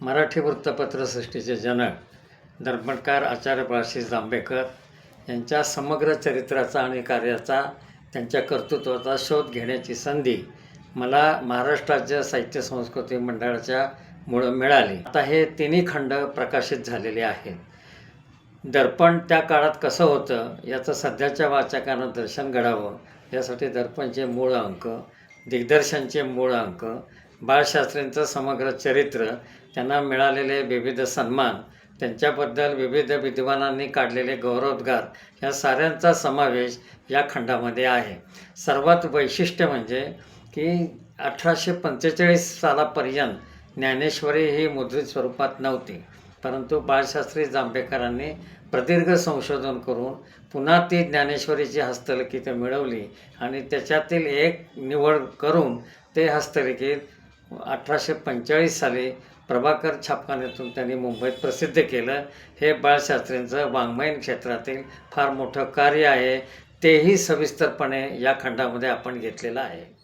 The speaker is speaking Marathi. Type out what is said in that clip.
मराठी वृत्तपत्रसृष्टीचे जनक दर्पणकार आचार्य बाळशी जांभेकर यांच्या समग्र चरित्राचा आणि कार्याचा त्यांच्या कर्तृत्वाचा शोध घेण्याची संधी मला महाराष्ट्र राज्य साहित्य संस्कृती मंडळाच्या मुळं मिळाली. आता हे तिन्ही खंड प्रकाशित झालेले आहेत. दर्पण त्या काळात कसं होतं याचं सध्याच्या वाचकांना दर्शन घडावं यासाठी दर्पणचे मूळ अंक दिग्दर्शनचे मूळ अंक बाळशास्त्रींचं समग्र चरित्र त्यांना मिळालेले विविध सन्मान त्यांच्याबद्दल विविध विद्वानांनी काढलेले गौरवोद्गार या साऱ्यांचा समावेश या खंडामध्ये आहे. सर्वात वैशिष्ट्य म्हणजे की अठराशे पंचेचाळीस सालापर्यंत ज्ञानेश्वरी ही मुद्रित स्वरूपात नव्हती परंतु बाळशास्त्री जांभेकरांनी प्रदीर्घ संशोधन करून पुन्हा ती ज्ञानेश्वरीची हस्तलिखितं मिळवली आणि त्याच्यातील एक निवड करून ते हस्तलिखित अठराशे पंचेचाळीस साली प्रभाकर छापखान्यातून त्यांनी मुंबईत प्रसिद्ध केलं. हे बाळशास्त्रींचं वाङ्मयीन क्षेत्रातील फार मोठं कार्य आहे. तेही सविस्तरपणे या खंडामध्ये आपण घेतलेलं आहे.